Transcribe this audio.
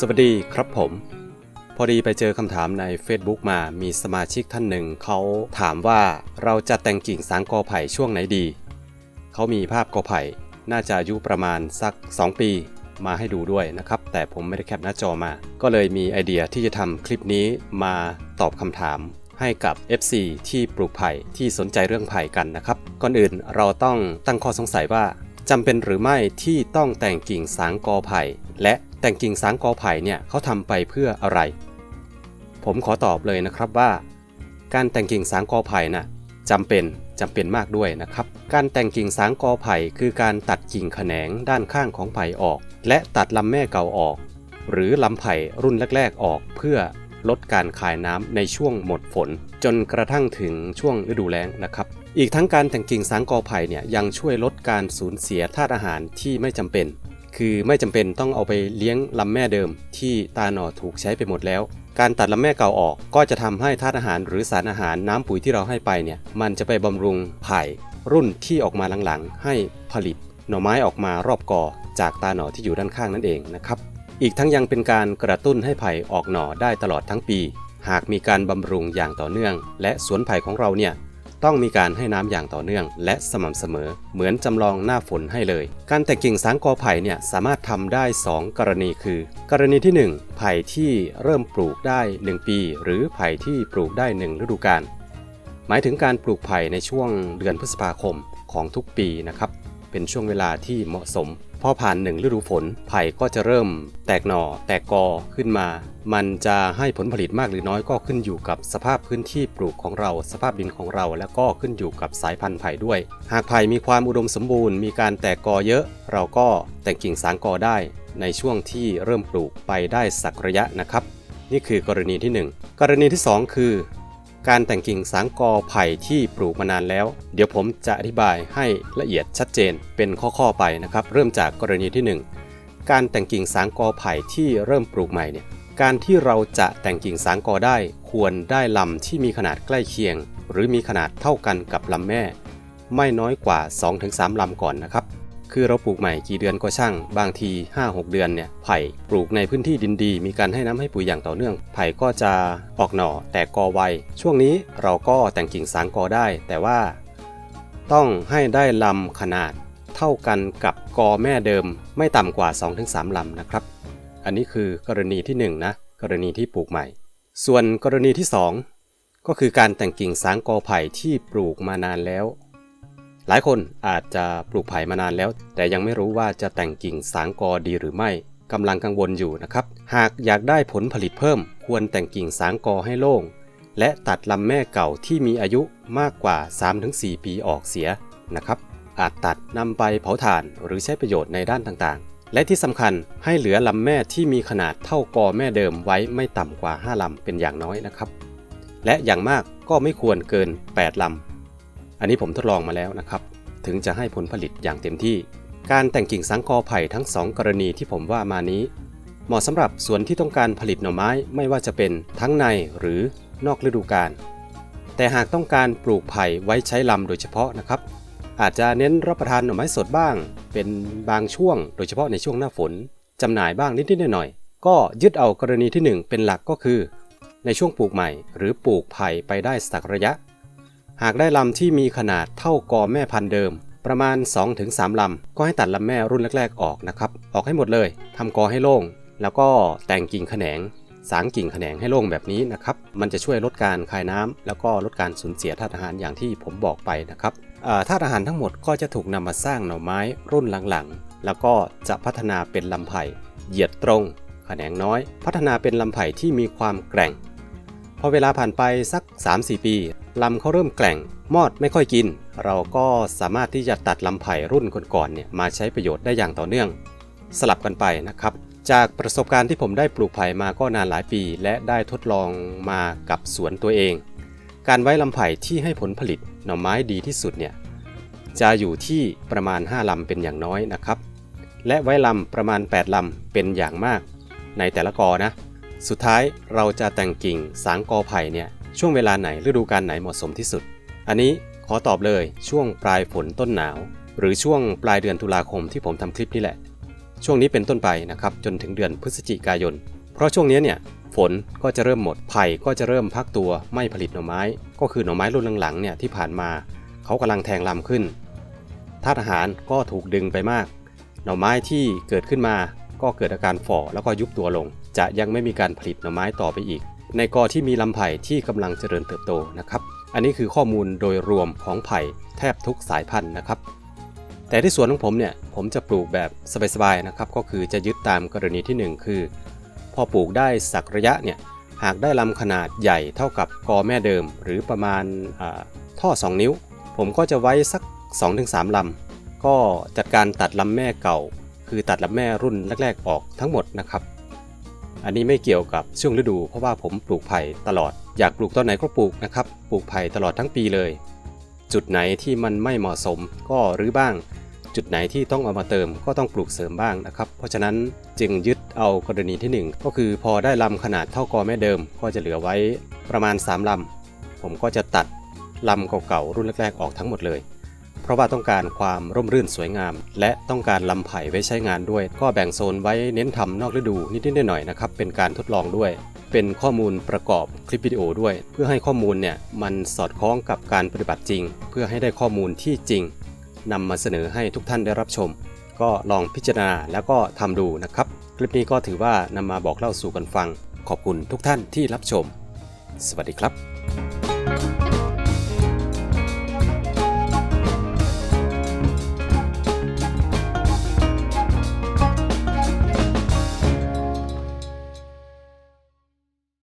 สวัสดีครับผม พอดีไปเจอคำถามใน Facebook มามีสมาชิกท่านหนึ่งเขาถามว่าเราจะแต่งกิ่งสางกอไผ่ช่วงไหนดี เขามีภาพกอไผ่ น่าจะอายุประมาณสัก 2 ปีมาให้ดูด้วยนะครับ แต่ผมไม่ได้แคปหน้าจอมา ก็เลยมีไอเดียที่จะทำคลิปนี้มาตอบคำถามให้กับ FC ที่ปลูกไผ่ที่สนใจเรื่องไผ่กันนะครับ ก่อนอื่นเราต้องตั้งข้อสงสัยว่าจำเป็นหรือไม่ที่ต้องแต่งกิ่งสางกอไผ่และ แต่งกิ่งสางกอไผ่เนี่ยเขาทำไปเพื่ออะไร ผมขอตอบเลยนะครับว่า การแต่งกิ่งสางกอไผ่น่ะจำเป็นจำเป็นมากด้วยนะครับ การแต่งกิ่งสางกอไผ่คือการตัดกิ่งแขนงด้านข้างของไผ่ออก และตัดลำแม่เก่าออก หรือลำไผ่รุ่นแรกๆออกเพื่อลดการขายน้ำในช่วงหมดฝน จนกระทั่งถึงช่วงฤดูแล้งนะครับ อีกทั้งการแต่งกิ่งสางกอไผ่เนี่ยยังช่วยลดการสูญเสียธาตุอาหารที่ไม่จำเป็น คือไม่จำเป็นต้องเอาไปเลี้ยงลำแม่เดิม ที่ตาหน่อถูกใช้ไปหมดแล้ว การตัดลำแม่เก่าออกก็จะทำให้ธาตุอาหารหรือสารอาหารน้ำปุ๋ยที่เราให้ไปเนี่ยมันจะไปบำรุงไผ่รุ่นที่ออกมาหลังๆ ให้ผลิต หน่อไม้ออกมารอบกอจากตาหน่อที่อยู่ด้านข้างนั่นเองนะครับ อีกทั้งยังเป็นการกระตุ้นให้ไผ่ออกหน่อได้ตลอดทั้งปี หากมีการบำรุงอย่างต่อเนื่อง และสวนไผ่ของเราเนี่ย ต้องมีการให้น้ำอย่างต่อเนื่องและสม่ำเสมอ เหมือนจำลองหน้าฝนให้เลย การแต่งกิ่งสางกอไผ่เนี่ยสามารถทำได้ 2 กรณีคือ กรณีที่ 1 ไผ่ที่เริ่มปลูกได้ 1 ปี หรือไผ่ที่ปลูกได้ 1 ฤดูกาลหมายถึงการปลูกไผ่ในช่วงเดือนพฤษภาคมของทุกปีนะครับเป็นช่วงเวลาที่เหมาะสม พอผ่านหนึ่งฤดูฝนไผ่ก็จะเริ่ม แตกหน่อแตกกอขึ้นมา มันจะให้ผลผลิตมากหรือน้อยก็ขึ้นอยู่กับสภาพพื้นที่ปลูกของเรา สภาพดินของเรา แล้วก็ขึ้นอยู่กับสายพันธุ์ไผ่ด้วย หากไผ่มีความอุดมสมบูรณ์มีการแตกกอเยอะ เราก็แต่งกิ่งสางกอได้ ในช่วงที่เริ่มปลูกไปได้สักระยะนะครับ นี่คือกรณีที่ 1 กรณีที่ 2 คือ การแต่งกิ่งสางกอไผ่ที่ปลูกมานานแล้ว เดี๋ยวผมจะอธิบายให้ละเอียดชัดเจนเป็นข้อๆไปนะครับ เริ่มจากกรณีที่ 1 การแต่งกิ่งสางกอไผ่ที่เริ่มปลูกใหม่เนี่ยการที่เราจะแต่งกิ่งสางกอได้ควรได้ลำที่มีขนาดใกล้เคียง หรือมีขนาดเท่ากันกับลำแม่ ไม่น้อยกว่า 2-3ลำก่อนนะครับ คือเราปลูกใหม่กี่เดือนก็ช่าง บางที 5-6 เดือนเนี่ยไผ่ปลูกในพื้นที่ดินดี มีการให้น้ำให้ปุ๋ยอย่างต่อเนื่อง ไผ่ก็จะออกหน่อแตกกอไว ช่วงนี้เราก็แต่งกิ่งสางกอได้ แต่ว่า ต้องให้ได้ลำขนาดเท่ากันกับกอแม่เดิม ไม่ต่ำกว่า 2-3 ลำนะครับ อันนี้คือกรณีที่ 1 นะ กรณีที่ปลูกใหม่ ส่วนกรณีที่ 2 ก็คือการแต่งกิ่งสางกอไผ่ที่ปลูกมานานแล้ว หลายคนอาจจะปลูกไผ่มานานแล้ว แต่ยังไม่รู้ว่าจะแต่งกิ่งสางกอดีหรือไม่กำลังกังวลอยู่นะครับ หากอยากได้ผลผลิตเพิ่ม ควรแต่งกิ่งสางกอให้โล่ง และตัดลำแม่เก่าที่มีอายุมากกว่า 3-4 ปีออกเสียนะครับ อาจตัดนำไปเผาถ่านหรือใช้ประโยชน์ในด้านต่างๆ และที่สำคัญให้เหลือลำแม่ที่มีขนาดเท่ากอแม่เดิมไว้ไม่ต่ำกว่า 5 ลำเป็นอย่างน้อยนะครับ และอย่างมากก็ไม่ควรเกิน 8 ลำ อันนี้ผมทดลองมาแล้วนะครับ ถึงจะให้ผลผลิตอย่างเต็มที่ การแต่งกิ่งสังกอไผ่ทั้ง 2 กรณีที่ผมว่ามานี้ เหมาะสำหรับสวนที่ต้องการผลิตหน่อไม้ไม่ว่าจะเป็นทั้งในหรือนอกฤดูกาลแต่หากต้องการปลูกไผ่ไว้ใช้ลำโดยเฉพาะนะครับ อาจจะเน้นรับประทานหน่อไม้สดบ้าง เป็นบางช่วง โดยเฉพาะในช่วงหน้าฝนจำหน่ายบ้างนิดๆหน่อยๆก็ยึดเอากรณีที่ 1 เป็นหลักก็คือ ในช่วงปลูกใหม่ หรือปลูกไผ่ไปได้สักระยะ หากได้ลำที่มีขนาดเท่ากอแม่พันธุ์เดิม ประมาณ 2-3 ลำ ก็ให้ตัดลำแม่รุ่นแรก ๆ ออกนะครับ ออกให้หมดเลยทำกอให้โล่ง แล้วก็แต่งกิ่งแขนง สางกิ่งแขนงให้โล่งแบบนี้นะครับ มันจะช่วยลดการคายน้ำแล้วก็ลดการสูญเสียธาตุอาหารอย่างที่ผมบอกไปนะครับธาตุอาหารทั้งหมดก็จะถูกนำมาสร้างหน่อไม้รุ่นหลังๆ แล้วก็จะพัฒนาเป็นลำไผ่เหยียดตรง แขนงน้อย พัฒนาเป็นลำไผ่ที่มีความแกร่ง อเวลาผ่านไปสัก 3-4 ปีลำเขาเริ่มแกร่ง มอดไม่ค่อยกิน เราก็สามารถที่จะตัดลำไผ่รุ่นก่อนๆเนี่ยมาใช้ประโยชน์ได้อย่างต่อเนื่อง สลับกันไปนะครับ จากประสบการณ์ที่ผมได้ปลูกไผ่มาก็นานหลายปี และได้ทดลองมากับสวนตัวเอง การไว้ลำไผ่ที่ให้ผลผลิตหน่อไม้ดีที่สุดเนี่ยจะอยู่ที่ประมาณ 5 ลำเป็นอย่างน้อยนะครับ และไว้ลำประมาณ 8 ลำเป็นอย่างมาก ในแต่ละกอนะ สุดท้ายเราจะแต่งกิ่งสางกอไผ่เนี่ยช่วงเวลาไหนฤดูกาลไหนเหมาะสมที่สุด อันนี้ขอตอบเลยช่วงปลายฝนต้นหนาว หรือช่วงปลายเดือนตุลาคมที่ผมทำคลิปนี่แหละ ช่วงนี้เป็นต้นไปนะครับจนถึงเดือนพฤศจิกายน เพราะช่วงนี้เนี่ยฝนก็จะเริ่มหมดไผ่ก็จะเริ่มพักตัวไม่ผลิตหน่อไม้ ก็คือหน่อไม้รุ่นหลังๆเนี่ยที่ผ่านมา เขากำลังแทงลำขึ้นธาตุอาหารก็ถูกดึงไปมาก หน่อไม้ที่เกิดขึ้นมาก็เกิดอาการฝ่อแล้วก็ยุบตัวลง จะยังไม่มีการผลิตหน่อไม้ต่อไปอีก ในกอที่มีลำไผ่ที่กำลังเจริญเติบโตนะครับ อันนี้คือข้อมูลโดยรวมของไผ่แทบทุกสายพันธุ์นะครับ แต่ที่สวนของผมเนี่ยผมจะปลูกแบบสบายๆนะครับ ก็คือจะยึดตามกรณีที่ 1 คือ พอปลูกได้สักระยะเนี่ยหากได้ลำขนาดใหญ่เท่ากับกอแม่เดิม หรือประมาณอ่าท่อ 2 นิ้ว ผมก็จะไว้สัก 2-3ลำก็จัดการตัดลำแม่เก่า คือตัดลำแม่รุ่นแรก ๆ ออกทั้งหมดนะครับ อันนี้ไม่เกี่ยวกับช่วงฤดู เพราะว่าผมปลูกไผ่ตลอด อยากปลูกตอนไหนก็ปลูกนะครับ ปลูกไผ่ตลอดทั้งปีเลย จุดไหนที่มันไม่เหมาะสมก็รื้อบ้าง จุดไหนที่ต้องเอามาเติมก็ต้องปลูกเสริมบ้างนะครับ เพราะฉะนั้นจึงยึดเอากรณีที่ 1 ก็คือพอได้ลำขนาดเท่ากอแม่เดิม ก็จะเหลือไว้ประมาณ 3ลำผมก็จะตัดลำเก่าๆรุ่นแรกๆออกทั้งหมดเลย เพราะว่าต้องการความร่มรื่นสวยงาม และต้องการลำไผ่ไว้ใช้งานด้วย ก็แบ่งโซนไว้เน้นทำนอกฤดูนิดๆหน่อยๆนะครับเป็นการทดลองด้วย เป็นข้อมูลประกอบคลิปวิดีโอด้วย เพื่อให้ข้อมูลเนี่ยมันสอดคล้องกับการปฏิบัติจริง เพื่อให้ได้ข้อมูลที่จริงนำมาเสนอให้ทุกท่านได้รับชม ก็ลองพิจารณาแล้วก็ทำดูนะครับ คลิปนี้ก็ถือว่านำมาบอกเล่าสู่กันฟัง ขอบคุณทุกท่านที่รับชม สวัสดีครับ